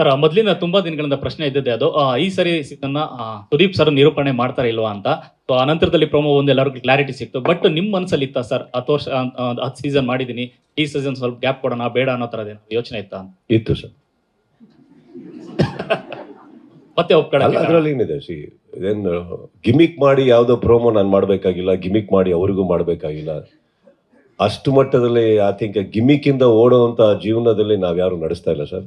Sir ಮೊದಲಿನ ತುಂಬಾ ದಿನಗಳಿಂದ ಪ್ರಶ್ನೆ ಇದ್ದಿದ್ದೆ ಅದು. ಈ ಸರಿ ಇದನ್ನ ಸುದೀಪ್ ಸರ್ ನಿರೂಪಣೆ ಮಾಡ್ತಾರೆ ಇಲ್ವಾ ಅಂತ. ಸೊ ಆ ನಂತರದಲ್ಲಿ ಪ್ರೊಮೋ ಒಂದು ಎಲ್ಲರಿಗೂ ಕ್ಲಾರಿಟಿ ಸಿಕ್ತು. ಬಟ್ ನಿಮ್ ಮನಸ್ಸಲ್ಲಿ ಇತ್ತ ಸರ್ ಹತ್ತು ವರ್ಷ ಹತ್ತು ಸೀಸನ್ ಮಾಡಿದೀನಿ. ಈ ಸೀಸನ್ ಸ್ವಲ್ಪ ಗ್ಯಾಪ್ ಕೊಡೋಣ ಬೇಡ ಅನ್ನೋ ಥರ ಯೋಚನೆ ಇತ್ತಾ ಇತ್ತು ಸರ್. ಮತ್ತೆ ಅಲ್ಲ ಒಪ್ಕೊಳ್ಳಿ ಅದರಲ್ಲಿ ಏನಿದೆ? ಸಿ ಇದೇನು ಗಿಮಿಕ್ ಮಾಡಿ ಯಾವುದೋ ಪ್ರೋಮೋ ನಾನು ಮಾಡಬೇಕಾಗಿಲ್ಲ ಗಿಮಿಕ್ ಮಾಡಿ ಅವರಿಗೂ ಮಾಡಬೇಕಾಗಿಲ್ಲ. ಅಷ್ಟು ಮಟ್ಟದಲ್ಲಿ ಐ ಥಿಂಕ್ ಇಂದ ಓಡುವಂಥ ಜೀವನದಲ್ಲಿ ನಾವು ಯಾರು ನಡೆಸ್ತಾ ಇಲ್ಲ ಸರ್.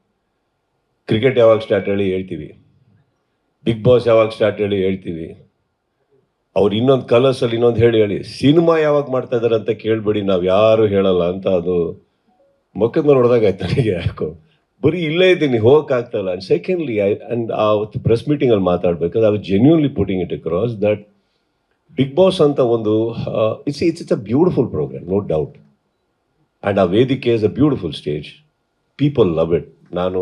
ಕ್ರಿಕೆಟ್ ಯಾವಾಗ ಸ್ಟಾರ್ಟ್ ಹೇಳಿ ಹೇಳ್ತೀವಿ. ಬಿಗ್ ಬಾಸ್ ಯಾವಾಗ ಸ್ಟಾರ್ಟ್ ಹೇಳಿ ಹೇಳ್ತೀವಿ. ಅವ್ರು ಇನ್ನೊಂದು ಕಲರ್ಸಲ್ಲಿ ಇನ್ನೊಂದು ಹೇಳಿ ಹೇಳಿ, ಸಿನಿಮಾ ಯಾವಾಗ ಮಾಡ್ತಾ ಇದ್ದಾರೆ ಅಂತ ಕೇಳಬೇಡಿ, ನಾವು ಯಾರು ಹೇಳಲ್ಲ ಅಂತ ಅದು ಮುಖದ ಮೇಲೆ ಹೊಡೆದಾಗ ಆಯ್ತು ನನಗೆ ಯಾಕೋ. ಬರೀ ಇಲ್ಲೇ ಇದ್ದೀನಿ ಹೋಗಕ್ಕಾಗ್ತಲ್ಲ ಆ್ಯಂಡ್ ಸೆಕೆಂಡ್ಲಿ ಐ ಆ್ಯಂಡ್ ಆವತ್ತು ಪ್ರೆಸ್ ಮೀಟಿಂಗಲ್ಲಿ ಮಾತಾಡ್ಬೇಕಾದ್ರೆ I genuinely putting it across that Bigg Boss ಅಂತ ಒಂದು it's it's it's a beautiful programme no doubt and ಆ ವೇದಿಕೆ is a beautiful stage people love it ನಾನು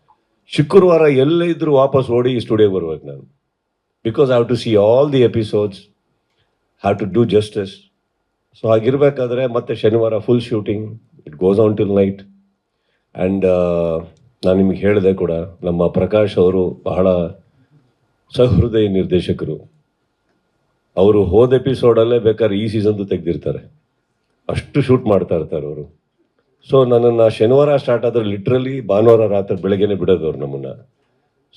ಶುಕ್ರವಾರ ಎಲ್ಲೇ ಇದ್ದರೂ ವಾಪಸ್ ಓಡಿ ಸ್ಟುಡಿಯೋಗೆ ಬರ್ಬೇಕು ನಾನು. Because have to see all the episodes have to do justice so ಹಾಗಿರ್ಬೇಕಾದ್ರೆ ಮತ್ತೆ ಶನಿವಾರ full shooting it goes on till night and ನಾನು ನಿಮಗೆ ಹೇಳಿದೆ ಕೂಡ, ನಮ್ಮ ಪ್ರಕಾಶ್ ಅವರು ಬಹಳ ಸಹೃದಯ ನಿರ್ದೇಶಕರು. ಅವರು ಹೋದ ಎಪಿಸೋಡಲ್ಲೇ ಬೇಕಾದ್ರೆ ಈ ಸೀಸನ್ದು ತೆಗೆದಿರ್ತಾರೆ. ಅಷ್ಟು ಶೂಟ್ ಮಾಡ್ತಾ ಇರ್ತಾರೆ ಅವರು. ಸೊ ನನ್ನನ್ನು ಶನಿವಾರ ಸ್ಟಾರ್ಟ್ ಆದರೆ ಲಿಟ್ರಲಿ ಭಾನುವಾರ ರಾತ್ರಿ ಬೆಳಗ್ಗೆನೆ ಬಿಡೋದು ಅವ್ರು ನಮ್ಮನ್ನು.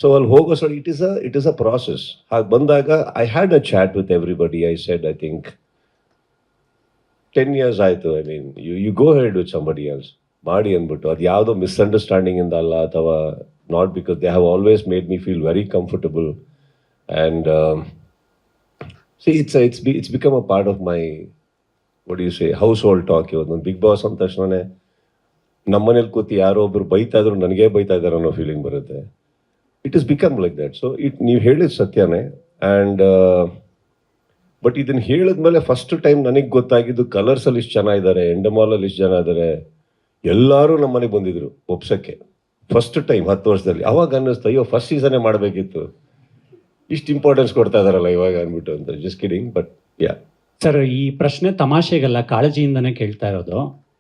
ಸೊ ಅಲ್ಲಿ ಹೋಗೋ sir it is a it is a process ಹಾಗೆ ಬಂದಾಗ I had a chat with everybody I said I think ten years ಆಯಿತು. I mean you you go ahead with somebody else ಮಾಡಿ ಅಂದ್ಬಿಟ್ಟು. ಅದು ಯಾವುದೋ ಮಿಸ್ಅಂಡರ್ಸ್ಟ್ಯಾಂಡಿಂಗ್ ಅಲ್ಲ, ಅಥವಾ not because they have always made me feel very comfortable and see it's it's be it's become a part of my you say household talk ಇವತ್ತು big boss ಅಂದ ತಕ್ಷಣನೇ ನಮ್ಮನೇಲಿ ಕೂತಿ ಯಾರೋ ಒಬ್ರು ಬೈತಾ ಇದ್ರು ನನಗೇ ಬೈತಾ ಇದ್ದಾರೆ ಅನ್ನೋ ಫೀಲಿಂಗ್ ಬರುತ್ತೆ. It is become like that so it ನೀವು ಹೇಳಿದ ಸತ್ಯನೇ. ಆ್ಯಂಡ್ ಬಟ್ ಇದನ್ನು ಹೇಳಿದ್ಮೇಲೆ ಫಸ್ಟ್ ಟೈಮ್ ನನಗೆ ಗೊತ್ತಾಗಿದ್ದು ಕಲರ್ಸಲ್ಲಿ ಇಷ್ಟು ಜನ ಇದ್ದಾರೆ ಎಂಡಮಾಲಲ್ಲಿ ಇಷ್ಟು ಜನ ಇದ್ದಾರೆ ಎಲ್ಲರೂ ನಮ್ಮ ಬಂದಿದ್ರು ಒಪ್ಸಕ್ಕೆ. ಫಸ್ಟ್ ಟೈಮ್ ಹತ್ತು ವರ್ಷದಲ್ಲಿ. ಅವಾಗ ಅನ್ನಿಸ್ತು, ಅಯ್ಯೋ ಫಸ್ಟ್ ಸೀಸನೇ ಮಾಡಬೇಕಿತ್ತು. ಇಷ್ಟು ಇಂಪಾರ್ಟೆನ್ಸ್ ಕೊಡ್ತಾ ಇದಾರಲ್ಲ ಇವಾಗ ಅಂದ್ಬಿಟ್ಟು ಅಂತ. Just kidding but yeah sir ಈ ಪ್ರಶ್ನೆ ತಮಾಷೆಗಲ್ಲ, ಕಾಳಜಿಯಿಂದನೇ ಕೇಳ್ತಾ ಇರೋದು.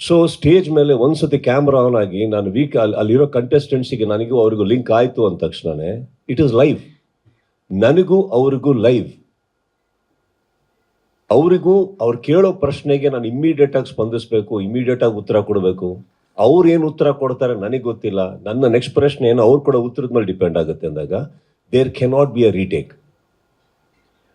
so stage ಮೇಲೆ ಒಂದ್ಸತಿ ಕ್ಯಾಮ್ರಾ ಆನ್ ಆಗಿ ನಾನು ವೀಕ್ ಅಲ್ಲಿ, ಅಲ್ಲಿರೋ ಕಂಟೆಸ್ಟೆಂಟ್ಸಿಗೆ ನನಗೂ ಅವ್ರಿಗೂ ಲಿಂಕ್ ಆಯಿತು ಅಂದ ತಕ್ಷಣನೇ ಇಟ್ ಈಸ್ ಲೈವ್ ನನಗೂ ಅವ್ರಿಗೂ ಲೈವ್ ಅವರಿಗೂ ಅವ್ರು ಕೇಳೋ ಪ್ರಶ್ನೆಗೆ ನಾನು ಇಮ್ಮಿಡಿಯೇಟ್ ಆಗಿ ಸ್ಪಂದಿಸಬೇಕು ಇಮ್ಮಿಡಿಯೇಟ್ ಆಗಿ ಉತ್ತರ ಕೊಡಬೇಕು. ಅವ್ರು ಏನು ಉತ್ತರ ಕೊಡ್ತಾರೆ ನನಗೆ ಗೊತ್ತಿಲ್ಲ. ನನ್ನ ನೆಕ್ಸ್ಟ್ ಪ್ರಶ್ನೆ ಏನು ಅವ್ರು ಕೂಡ ಉತ್ತರದ ಮೇಲೆ ಡಿಪೆಂಡ್ ಆಗುತ್ತೆ ಅಂದಾಗ there cannot be a retake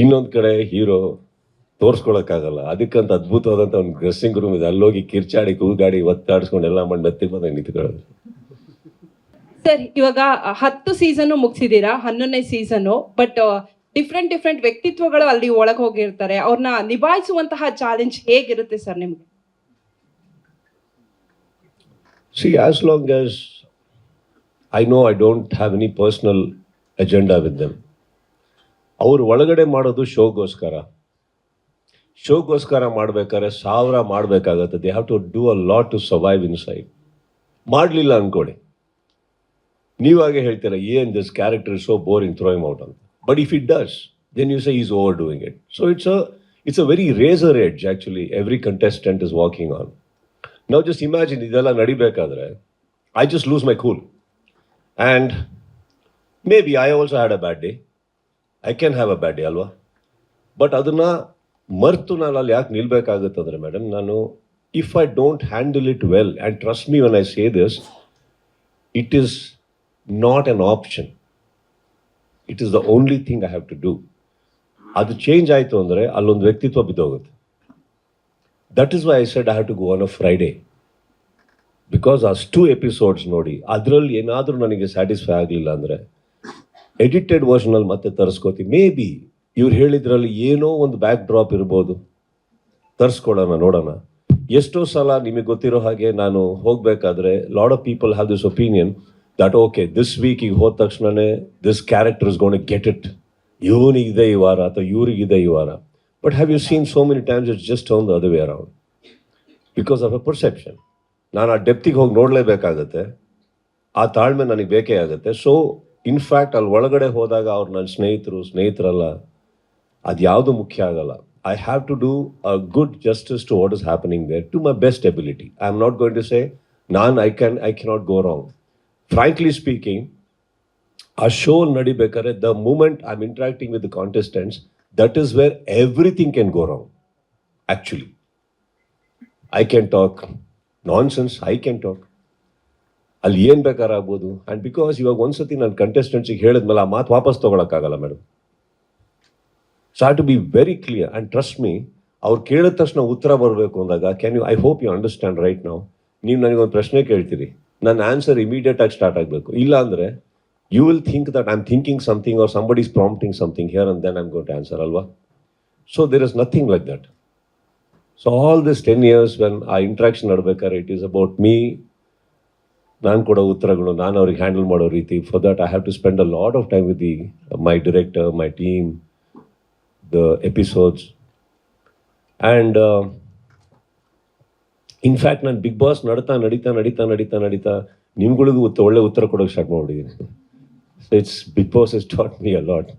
ಇನ್ನೊಂದು ಕಡೆ ಹೀರೋ ತೋರಿಸ್ಕೊಳಕ್ಕಾಗಲ್ಲ. ಅದಕ್ಕಂತ ಅದ್ಭುತವಾದಂಥ ಒಂದು ಡ್ರೆಸ್ಸಿಂಗ್ ರೂಮ್ ಇದೆ. ಅಲ್ಲೋಗಿ ಕಿರ್ಚಾಡಿ ಕೂಗಾಡಿ ಒತ್ತಾಡಿಸ್ಕೊಂಡು ಎಲ್ಲ ಮಾಡಿ ಮೆತ್ತಿಗೆ ಬಂದಾಗ ನಿಂತ್ಕೊಳ್ಳೋದು. ಸರ್ ಇವಾಗ ಹತ್ತು ಸೀಸನ್ ಮುಗಿಸಿದೀರಾ? ಹನ್ನೊಂದನೇ ಸೀಸನ್ ಬಟ್ ಡಿಫ್ರೆಂಟ್ ಡಿಫ್ರೆಂಟ್ ವ್ಯಕ್ತಿತ್ವಗಳು ಅಲ್ಲಿ ಒಳಗೆ ಹೋಗಿರ್ತಾರೆ. ಅವ್ರನ್ನ ನಿಭಾಯಿಸುವಂತಹ ಚಾಲೆಂಜ್ ಹೇಗಿರುತ್ತೆ ಸರ್ ನಿಮ್ಗೆ? See as long as I know I don't have any personal agenda with them, ಅವ್ರು ಒಳಗಡೆ ಮಾಡೋದು ಶೋಗೋಸ್ಕರ. ಶೋಗೋಸ್ಕರ ಮಾಡ್ಬೇಕಾದ್ರೆ ಸಾವಿರ ಮಾಡಬೇಕಾಗತ್ತೆ. They have to do a lot to survive inside ಮಾಡಲಿಲ್ಲ ಅಂದ್ಕೊಳ್ಳಿ ನೀವಾಗೆ ಹೇಳ್ತೀರ, ಏನ್ this character so boring throwing out ಅಂತ. But if it does then you say is over doing it so it's a it's a very razor edge actually every contestant is walking on ನಾವು just imagine ಇದೆಲ್ಲ ನಡಿಬೇಕಾದ್ರೆ I just lose my cool and maybe I also had a bad day I can have a bad day ಅಲ್ವಾ? But ಅದನ್ನು ಮರೆತು ನಾನು ಅಲ್ಲಿ ಯಾಕೆ ನಿಲ್ಬೇಕಾಗುತ್ತಂದ್ರೆ madam ನಾನು if I don't handle it well and trust me when I say this it is not an option it is the only thing I have to do ಅದು change ಆಯಿತು ಅಂದರೆ ಅಲ್ಲೊಂದು ವ್ಯಕ್ತಿತ್ವ ಬಿದ್ದೋಗುತ್ತೆ. That is why I said I have to go on a Friday because ಅಷ್ಟು episodes ನೋಡಿ, ಅದರಲ್ಲಿ ಏನಾದರೂ ನನಗೆ ಸ್ಯಾಟಿಸ್ಫೈ ಆಗಲಿಲ್ಲ ಅಂದರೆ ಎಡಿಟೆಡ್ ವರ್ಷನಲ್ಲಿ ಮತ್ತೆ ತರಿಸ್ಕೋತೀವಿ ಮೇ ಬಿ ಇವ್ರು ಹೇಳಿದ್ರಲ್ಲಿ ಏನೋ ಒಂದು ಬ್ಯಾಕ್ ಡ್ರಾಪ್ ಇರ್ಬೋದು. ತರಿಸ್ಕೊಡೋಣ ನೋಡೋಣ. ಎಷ್ಟೋ ಸಲ ನಿಮಗೆ ಗೊತ್ತಿರೋ ಹಾಗೆ ನಾನು ಹೋಗಬೇಕಾದ್ರೆ lot of people have this opinion that okay this ವೀಕಿಗೆ ಹೋದ ತಕ್ಷಣವೇ this character is gonna get it ಇವನಿಗಿದೆ ಈ ವಾರ ಅಥವಾ ಇವರಿಗಿದೆ ಈ ವಾರ. But have you seen so many times it's just ಒಂದು ಅದು way around because of a perception ನಾನು ಆ ಡೆಪ್ತಿಗೆ ಹೋಗಿ ನೋಡಲೇಬೇಕಾಗತ್ತೆ. ಆ ತಾಳ್ಮೆ ನನಗೆ ಬೇಕೇ ಆಗುತ್ತೆ. ಸೊ ಇನ್ಫ್ಯಾಕ್ಟ್ ಅಲ್ಲಿ ಒಳಗಡೆ ಹೋದಾಗ ಅವ್ರು ನನ್ನ ಸ್ನೇಹಿತರು, ಸ್ನೇಹಿತರಲ್ಲ, ಅದು ಮುಖ್ಯ ಆಗಲ್ಲ. I have to do a good justice to what is happening there to my best ability I am not going to say ನಾನು I can I cannot go wrong frankly speaking ಆ show ನಡಿಬೇಕಾದ್ರೆ the moment I am interacting with contestants that is where everything can go wrong actually I can talk nonsense I can talk ಅಲ್ಲಿ ಏನು ಬೇಕಾರಾಗ್ಬೋದು? And because ಇವಾಗ ಒಂದ್ಸತಿ ನನ್ನ ಕಂಟೆಸ್ಟೆಂಟ್ಸಿಗೆ ಹೇಳಿದ್ಮೇಲೆ ಆ ಮಾತು ವಾಪಸ್ ತೊಗೊಳಕ್ಕಾಗಲ್ಲ madam so to be very clear and trust me ಅವ್ರು ಕೇಳಿದ ತಕ್ಷಣ ಉತ್ತರ ಬರಬೇಕು ಅಂದಾಗ can you I hope you understand right ನಾವು ನೀವು ನನಗೊಂದು ಪ್ರಶ್ನೆ ಕೇಳ್ತೀರಿ. ನನ್ನ ಆನ್ಸರ್ ಇಮಿಡಿಯೇಟ್ ಆಗಿ ಸ್ಟಾರ್ಟ್ ಆಗಬೇಕು. ಇಲ್ಲ ಅಂದರೆ you will think that I am thinking something or somebody is prompting something here and then I'm got answer ಅಲ್ವಾ? So there is nothing like that so all this ten years when ಆ interaction ನಡ್ಬೇಕಾದ್ರೆ it is about me ನಾನು ಕೊಡೋ ಉತ್ತರಗಳು, ನಾನು ಅವ್ರಿಗೆ handle ಮಾಡೋ ರೀತಿ. For that I have to spend a lot of time with the my director my team the episodes and in fact ನಾನು ಬಿಗ್ ಬಾಸ್ ನಡೀತಾ ನಡೀತಾ ನಡೀತಾ ನಡೀತಾ ನಡೀತಾ ನಿಮ್ಗಳಿಗೂ ಒಳ್ಳೆ ಉತ್ತರ ಕೊಡೋಕೆ ಸ್ಟಾರ್ಟ್ ಮಾಡಿದ್ದೀನಿ it's Bigg Boss is taught me a lot